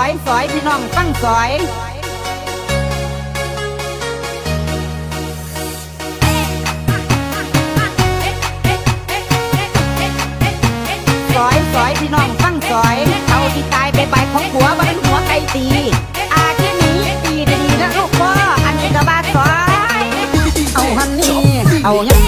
อยสอยพี่น้องตั้งสอยสอยสอยพี่น้องตั้งสอยเขาที่ตายไปใบของหัวบ่เป็นหัวไก่ตี อาที่นี้ตีดีนะลูกพ่ออันนี้ก็บ้าสอย เอาฮันนี่เอาเง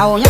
Ahora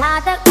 他的